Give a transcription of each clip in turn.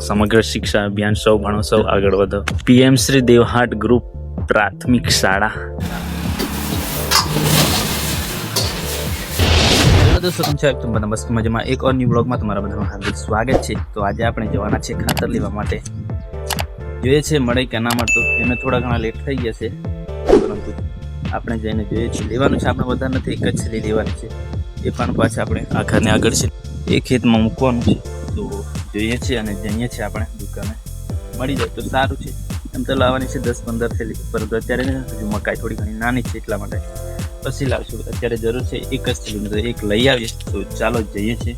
સમગ્ર શિક્ષા અભિયાન સૌ ભણો, સૌ આગળ વધો. પીએમ શ્રી દેવહાટ ગ્રુપ પ્રાથમિક શાળા. દોસ્તો, કેમ છો? મસ્ત મજામાં. એક ઓર તમારા બધાનું સ્વાગત છે. તો આજે આપણે જવાના છે ખાતર લેવા માટે. જોઈએ છે મળે કે ના મળતું. એને થોડા ઘણા લેટ થઈ ગયા છે. આપણે જઈને જોઈએ છીએ. લેવાનું છે આપણે બધા નથી, એક જ છેલ્લી લેવાની છે. એ પણ પાછા આપણે આખાને આગળ છે. એ ખેતમાં મૂકવાનું છે. જોઈએ છીએ અને જઈએ છીએ આપણે દુકાને. મળી જાય તો સારું છે. એમ તો લાવવાની છે દસ પંદર થેલી. પરંતુ અત્યારે હજુ મકાઈ થોડી ઘણી નાની છે એટલા માટે. પછી લાવશું. અત્યારે જરૂર છે એક જ થેલી એક લઈ આવીએ. તો ચાલો જઈએ છીએ.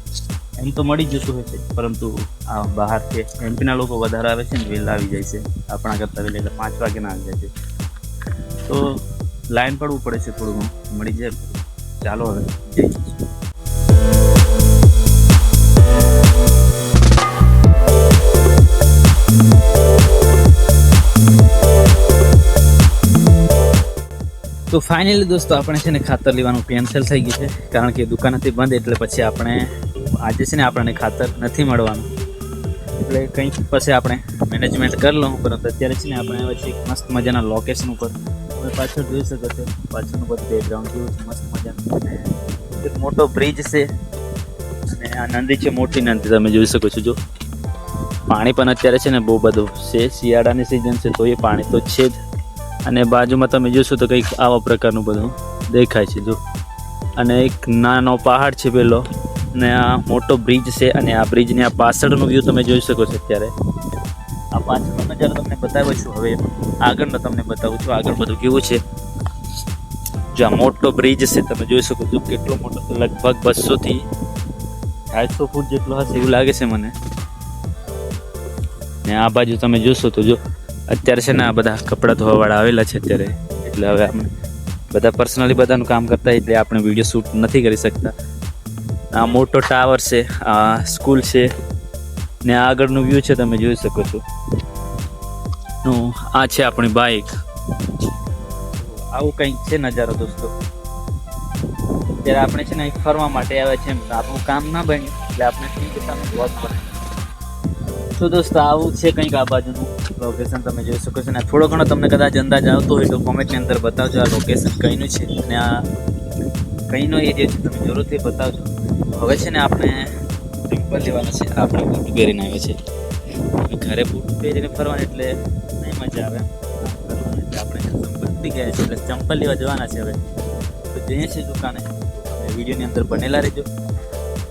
એમ તો મળી જતું હોય છે. પરંતુ આ બહાર છે એમપીના લોકો વધારે આવે છે ને વહેલા આવી જાય છે. આપણા કરતાં વહેલા એટલે પાંચ વાગે ના આવી જાય છે. તો લાઈન પડવું પડે છે થોડું મળી જાય. ચાલો હવે. જઈએ છીએ તો ફાઇનલી દોસ્તો આપણે છે ને ખાતર લેવાનું કેન્સલ થઈ ગયું છે. કારણ કે દુકાન હતી બંધ, એટલે પછી આપણે આજે છે ને આપણને ખાતર નથી મળવાનું. એટલે કંઈક પછી આપણે મેનેજમેન્ટ કરી લઉં, પરંતુ અત્યારે છે ને આપણે આવ્યા મસ્ત મજાના લોકેશન ઉપર. તમે પાછળ જોઈ શકો છો, પાછળનું બધું બેકગ્રાઉન્ડ કેવું છે, મસ્ત મજાનું. એક મોટો બ્રિજ છે. અને આ નદી છે, મોટી નદી, તમે જોઈ શકો છો, જો. પાણી પણ અત્યારે છે ને બહુ બધું છે. શિયાળાની સિઝન છે, તો એ પાણી તો છે જ. અને બાજુમાં તમે જોશો તો કંઈક આવા પ્રકારનું બધું દેખાય છે, જો. અને એક નાનો પહાડ છે પેલો, ને આ મોટો બ્રિજ છે અને આ બ્રિજની આ પાછળનો વ્યૂ તમે જોઈ શકો છો અત્યારે. આ પાછળનો નજારો તમને બતાવું છું. હવે આગળનો તમને બતાવું છું. આગળ બધું કેવું છે. જો આ મોટો બ્રિજ છે, તમે જોઈ શકો છો કેટલો મોટો, લગભગ બસોથી અઢાઈસો ફૂટ જેટલો હશે એવું લાગે છે મને. ને આ બાજુ તમે જોશો તો જો અત્યારે છે ને આ બધા કપડાં ધોવાવાળા આવેલા છે અત્યારે. એટલે હવે આપણે બધા પર્સનલી બધાનું કામ કરતા એટલે આપણે વીડિયો શૂટ નથી કરી શકતા. આ મોટો ટાવર છે, આ સ્કૂલ છે, ને આ આગળનું વ્યૂ છે તમે જોઈ શકો છો. નું, આ છે આપણી બાઇક આવું કંઈક છે નજારો દોસ્તો. અત્યારે આપણે છે ને ફરવા માટે આવ્યા છે આપણું કામ ના બન્યું, એટલે આપણે ઠીક તો દોસ્તો આવું છે કંઈક આ બાજુનું. લોકેશન તમે જોઈ શકો છો. ને થોડો ઘણો તમને કદાચ અંદાજ આવતો હોય તો કોમેન્ટની અંદર બતાવજો. આ લોકેશન કઈનું છે અને આ કઈનો એરિયા છે તમે જરૂરથી બતાવજો. હવે છે ને આપણે સિમ્પલ લેવાના છે. આપણે બૂટ પહેરીને આવે છે ઘરે બૂટ પહેરીને ફરવાની એટલે નહીં મજા આવે. આપણે સંપત્તિ ગયા છે એટલે ચંપલ લેવા જવાના છે હવે. તો જઈએ છીએ દુકાને. વિડીયોની અંદર બનેલા રહેજો.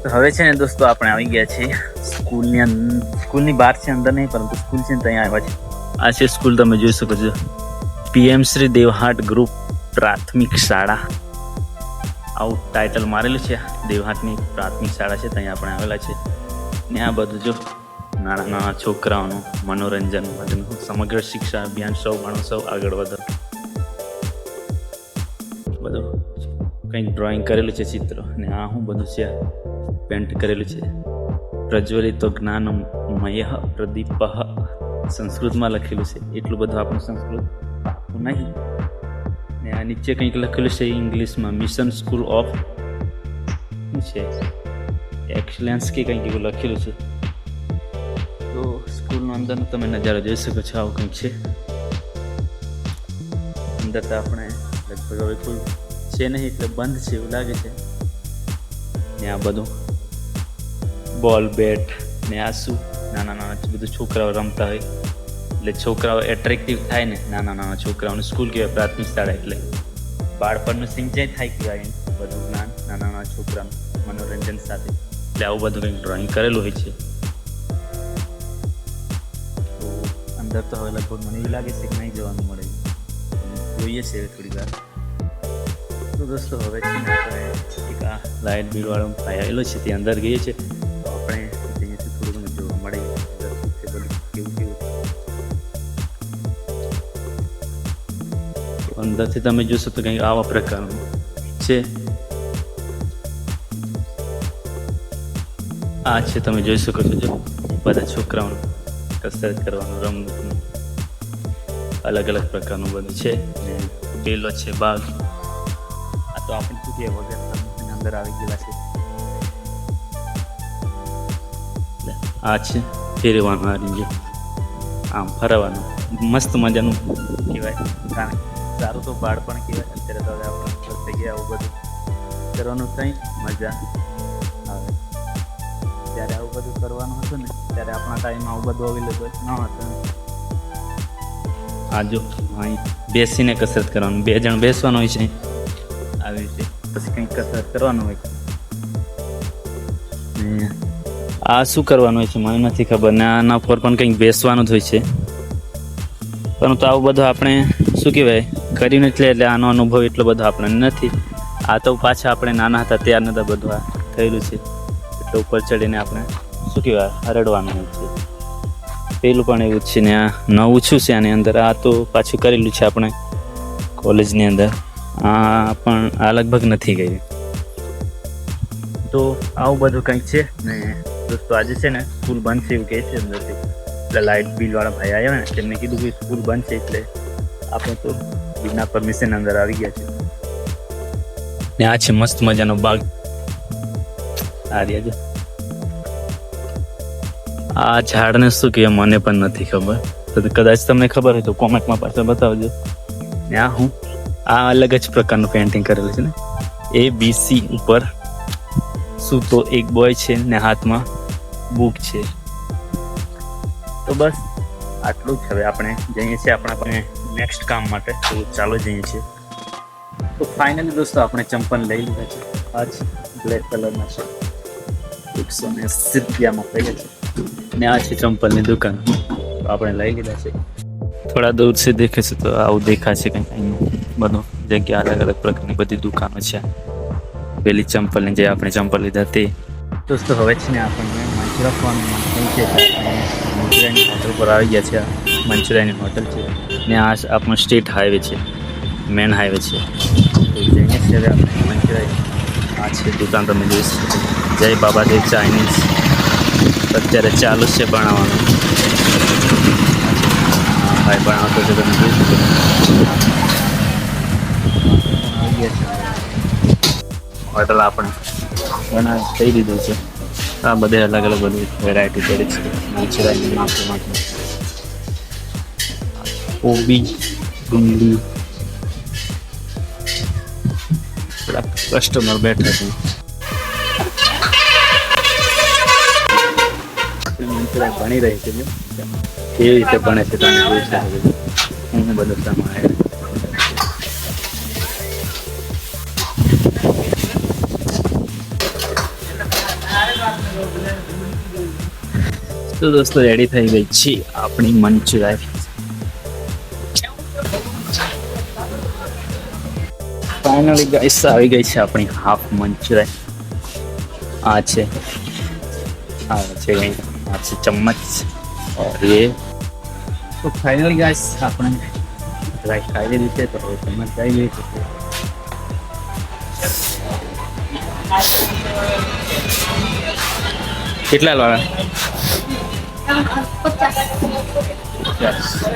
હવે છે ને દોસ્તો આપણે આવી ગયા છીએ. સ્કૂલની સ્કૂલની બહાર છે, અંદર નહીં, પરંતુ સ્કૂલ છે ને ત્યાં આવ્યા છે આ છે સ્કૂલ, તમે જોઈ શકો છો. પીએમ શ્રી દેવહાટ ગ્રુપ પ્રાથમિક શાળા. આવું ટાઇટલ મારેલું છે. દેવહાટની પ્રાથમિક શાળા છે, ત્યાં આપણે આવેલા છે ને આ બધું જો, નાના નાના છોકરાઓનું મનોરંજન બધું સમગ્ર શિક્ષા અભિયાન સૌ ભણો સૌ આગળ વધો. કંઈક ડ્રોઈંગ કરેલું છે ચિત્ર અને આ હું બધું છે પેન્ટ કરેલું છે. પ્રજ્વલિત જ્ઞાનમય પ્રદીપ સંસ્કૃતમાં લખેલું છે. એટલું બધું આપણું સંસ્કૃત પાકું નહીં. ને આ નીચે કંઈક લખેલું છે ઇંગ્લિશમાં મિશન સ્કૂલ ઓફ શું છે? એક્સલેન્સ કે કંઈક એવું લખેલું છે. તો સ્કૂલનો અંદરનો તમે નજારો જોઈ શકો છો, આવું કંઈક છે. અંદર તો આપણે લગભગ હવે કોઈ છે નહીં એટલે બંધ છે એવું લાગે છે. ને આ બધું બોલ, બેટ ને આ શું નાના નાના બધું છોકરાઓ રમતા હોય. એટલે છોકરાઓ એટ્રેક્ટિવ થાય ને નાના નાના છોકરાઓને સ્કૂલ કહેવાય, પ્રાથમિક શાળા એટલે. બાળપણનું સિંચાઈ થાય કહેવાય બધું જ્ઞાન નાના નાના છોકરાનું મનોરંજન સાથે. એટલે આવું બધું કંઈક ડ્રોઈંગ કરેલું હોય છે. અંદર તો હવે લગભગ મને એવું લાગે છે કે નહીં જવાનું મળે. જોઈએ છે થોડી વાર તો દોસ્તો, હવે છે એક આ લાઇટ બિલ વાળો ભાઈ આવેલો છે, તે અંદર ગઈએ છે. તો આપણે અહીંયાથી થોડું ઘણું જોવા મળે. અંદરથી તમે જોશો તો કંઈક આવા પ્રકારનું છે. આ છે, તમે જોઈ શકો છો, જો બધા છોકરાઓનું કસરત કરવાનું રમતનું અલગ અલગ પ્રકારનું બધું છે. પેલો છે, બાગ. તો આપણે શું કે વગર રમતની અંદર આવી ગયેલા છે. આ છે ફેરવાનું આ રીતે આમ ફરવાનું. મસ્ત મજાનું કહેવાય. કારણ સારું તો બાળપણ કહેવાય. અત્યારે તો હવે આપણે થઈ ગયા, આવું બધું કરવાનું કંઈ મજા આવે. જ્યારે આવું બધું કરવાનું હતું ને, ત્યારે આપણા ટાઈમમાં આવું બધું અવેલેબલ ન હતું. આ જો, અહીં બેસીને કસરત કરવાનું. બે જણ બેસવાનું હોય છે આવી રીતે પછી કંઈક કસરત કરવાનું હોય આ શું કરવાનું હોય છે? મને નથી ખબર. ને આના પર પણ કંઈક બેસવાનું જ હોય છે. પરંતુ આવું બધું આપણે, શું કહેવાય? કર્યું એટલે એટલે આનો અનુભવ એટલો બધો આપણને નથી. આ તો પાછા આપણે નાના હતા ત્યાર નતા બધું આ થયેલું છે. એટલે ઉપર ચડીને આપણે, શું કહેવાય, હરડવાનું હોય છે. પેલું પણ એવું જ છે ને આ નવું છું છે આની અંદર. આ તો પાછું કરેલું છે આપણે કોલેજની અંદર. પણ આ લગભગ નથી ગઈ તો આવું બધું કંઈક છે ને દોસ્તો આજે છે ને સ્કૂલ બંધ છે એવું કહે છે અંદરથી. એટલે લાઇટ બિલવાળા ભાઈ આવ્યા ને તેમને કીધું કે સ્કૂલ બંધ છે એટલે આપણે તો બિના પરમિશન અંદર આવી ગયા છે ને આ છે મસ્ત મજાનો બાગ. આ રહ્યા છે. આ ઝાડને શું કહેવાય મને પણ નથી ખબર. તો કદાચ તમને ખબર હોય તો કોમેન્ટમાં પાછળ બતાવજો. ને આ હું આ અલગ જ પ્રકારનું પેન્ટિંગ કરેલું છે ને. એ બીસી ઉપર શું તો એક બોય છે ને હાથમાં બુક છે. તો બસ, આટલું જ હવે આપણે જઈએ છીએ આપણા આપણે નેક્સ્ટ કામ માટે. તો ચાલો જઈએ છીએ. તો ફાઇનલી દોસ્તો, આપણે ચંપલ લઈ લીધા છે. આજ બ્લેક કલરના છે. એકસો ને સિત્યામાં રૂપિયામાં પડી છે. ને આ છે ચંપલની દુકાન. આપણે લઈ લીધા છે. થોડા દૂર से દેખે છે, તો આવું દેખાશે કંઈક અહીંનું. બધું જગ્યા અલગ અલગ પ્રકારની બધી દુકાનો છે. પેલી ચંપલની જે આપણે ચંપલ લીધા તે. દોસ્તો, હવે છે ને આપણને ખાવાનું છે. મંચુરિયાની હોટલ પર આવી ગયા છે. મંચુરિયાની હોટલ છે. ને આ આપણો સ્ટેટ હાઈવે છે. મેન હાઈવે છે. તો છે છીએ આપણે આ છે દુકાન તમે જોઈ છો. જય બાબાદેવ ચાઇનીઝ અત્યારે ચાલુ છે ભણાવવાનું. ભાઈ ભણાવતો છે, તમે જોઈ શકો છો. ગયા છે. હોટલ આપણે. એના થઈ દીધું છે. આ બધે અલગ અલગ બધી વેરાયટી પડી છે માફીમાંથી કોબી ડુંગળી. કસ્ટમર બેઠા છે. ભણી રહી છે. કેવી રીતે ભણે છે? તમે બધું સામાન તો દોસ્તો રેડી થઈ ગઈ છે, આપણી મંચુરાય ફાઇનલી ગાઈસ આવી ગઈ છે આપણી હાફ મંચુરાય આ છે. આ છે આ છે ચમ્મચ. ઓર એ. તો ફાઇનલી ગાઈસ આપણે રાઈટ ખાઈ લીધી છે, તો હવે ચમ્મચ ખાઈ છે. કેટલા લાવ્યા Yes.